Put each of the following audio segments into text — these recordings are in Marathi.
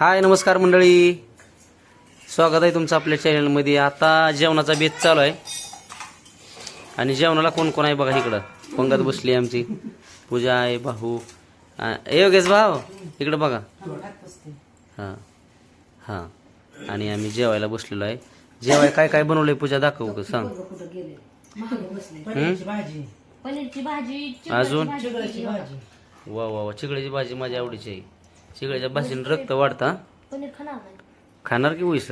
हाय नमस्कार मंडळी. स्वागत आहे तुमचं आपल्या चॅनलमध्ये आता जेवणाचा बेत चालू आहे. आणि जेवणाला कोण कोण आहे बघा इकडं. पंगत बसली आहे आमची. पूजा आहे भाऊ. ए योगेश भाऊ इकडं बघा. हां हां. आणि आम्ही जेवायला बसलेलो आहे. जेवाय काय काय बनवलंय पूजा? दाखवू का सांग. पनीरची भाजी. अजून? भाजी चिगळाची केली. भाजी. वा वा वा. चिगळ्याची भाजी माझ्या आवडीची आहे. चिगळ्याच्या भाजीने रक्त वाढता पनीर खाणार नाही. खाणार की उईस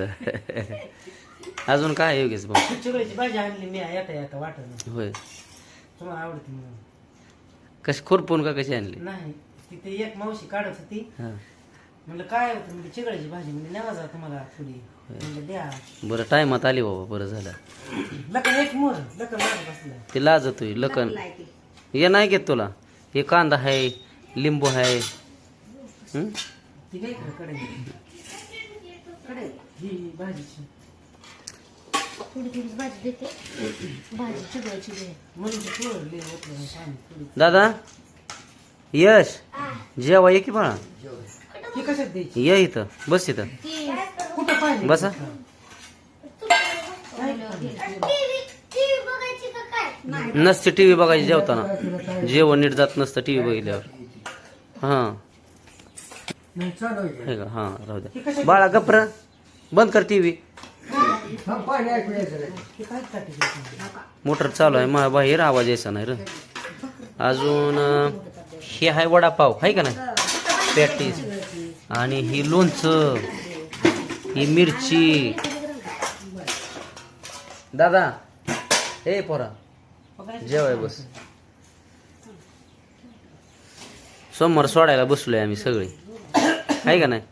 अजून काय आहे योगेश भाऊ? चिगळाची भाजी आणली मी येता येता वाटत होय. तुम्हाला आवडते म्हणून. कशी खुरपून का कशी आणली? नाही तिथे एक मावशी काढत होती. हां. म्हणलं काय होतं म्हणजे चिगळाची भाजी. म्हणजे नेवा जा तुम्हाला थोडी. म्हणलं द्या. बरं टायमात आली बाबा बरं झालं. लकन एक मोर लकन ते लाजतोय लकन हे नाही घेत तुला. हे कांदा आहे लिंबू आहे दादा यश जेवा ये की बाळा. ये इथं बस इथं. ती कुठं पाहिजे? बसा. नसते टी व्ही बघायची जेवताना. जेवण नीट जात नसतं टी व्ही बघितल्यावर. हां. नाही चालू आहे. हे का? हां राहू द्या. बाळा गप्र बंद कर टी व्ही ही काय टाकी मोटर चालू आहे. मा बाहेर आवाज यायचा नाही र. अजून अं, हे आहे वडापाव आहे का नाही? पॅटीस. आणि ही लोणचं ही मिरची. दादा हे पोरा जेवाय बस. सोमवार सोडायला बसलोय आम्ही सगळे. आहे का नाही?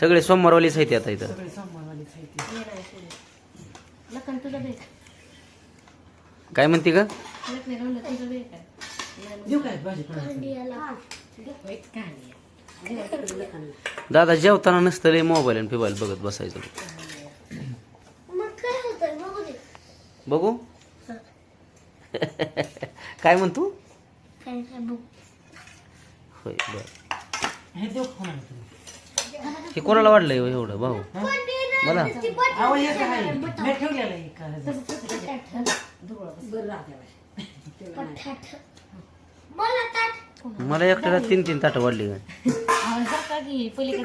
सगळे सोमवारवालीच आहेत आता इथं. सगळे सोमवारवालीच आहे ती. हे नाही सोडून. लखन तुझं बेक काय म्हणते का लखन म्हणलं तुझं बेक आहे. देऊ काय भाजी कोणाला? दादा जेवताना नसतं रे मोबाईल आणि फिबाईल बघत बसायचं. बघू काय म्हणतो? होय बर. हे देऊ? हे कोणाला वाढलंय हो एवढं भाऊ मला अहो हे काय आहे? मी ठेवलेलं आहे एका ह्याच्यात. मला एकट्याला तीन तीन ताटं वाढली काय सरका की पलीकडे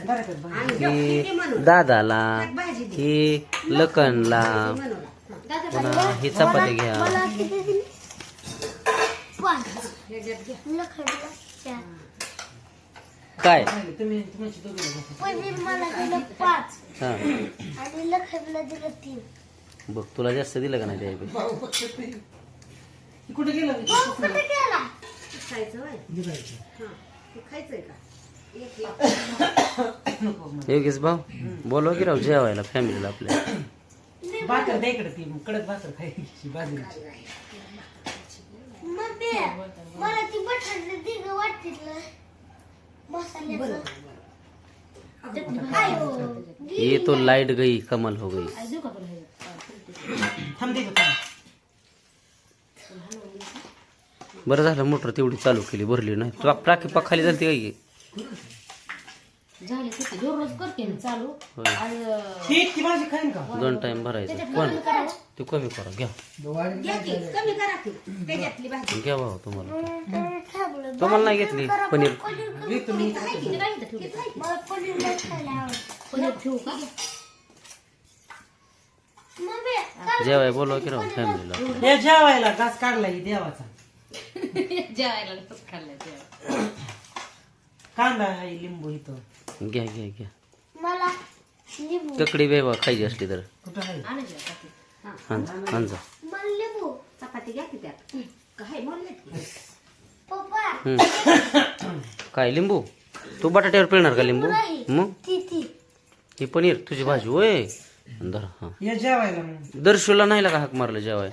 बरं कर भाजी. ही दादाला ही लखनला पुन्हा ही चपाती घ्या बसा. पनीर मला दिलं पाच. हा. आणि लखनला दिलं तीन. बघ तुला जास्त दिलं का नाही हे कुठे गेलं? कुठे गेला? योगेश भाऊ बोलवा की राव जेवायला फॅमिलीला आपल्या. भाकर द्या इकडे ती कडक भाकर खायची बाजरीची. मम्मी मला ती बटाटे दिग वाटतील. ये तो लाइट गई कमल हो गई. बरं झालं मोटर तेवढी चालू केली भरली नाही. टाकी पाक खाली झाली काय? झाले किती दररोज करते मी चालू. होय. आणि अं, ही इतकी भाजी खाईन का? दोन टाइम भरायचं. कोण? ते कमी करा घ्या. घ्या भाऊ तुम्हाला. तुम्हाला नाही घेतली पनीर. किती काय इथं ठेवलं? ठेवू का? जेवाय बोलवा की राव फॅमिलीला हे जेवायला घास काढला ही देवाचा? जेवायला जेवायला. कांदा आहे लिंबू इथं. घ्या घ्या घ्या. मला लिंबू. ककडी बेवा खायची असली तर. कुठं आहे? आणायची का चपाती? हां. हांजा मला लिंबू. चपाती घ्या की त्यात? काय पप्पा. लिंबू? तू बटाट्यावर पिळणार का लिंबू? मग? ती ती. ही पनीर तुझी भाजी होय. धर हां. हे जेवायला मग. दर्शूला नाही का हाक मारलं जेवाय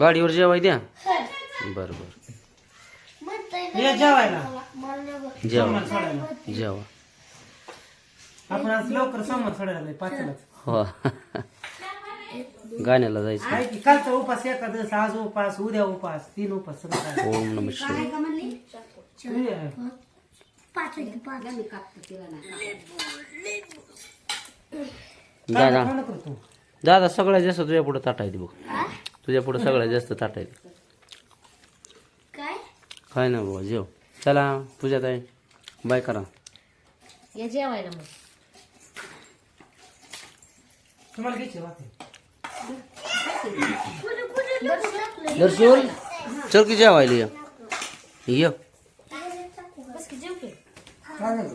गाडीवर जेवाय द्या. बरं बरं. जेवायला. जेवा. सोडायला. जेवा. आपण आज लवकर समोर सोडायला पाचलाच. हो. गाण्याला जायचं. आहे की कालचा उपास एका दिवस आज उपास उद्या उपास तीन उपास सगळं काय. ओम नम शिवाय. आहे. दादा. दादा सगळ्यात जास्त तुझ्या पुढे ताटायते बघ. तुझ्या पुढे सगळ्यात जास्त ताटायते काय ना बाबा जेव. चला पूजा ताई बाय करा. या जेवायला मग. तुम्हाला घ्यायची वाटे दर्शन चल की जेवायला ये. ये. बस की जेव की काय नाही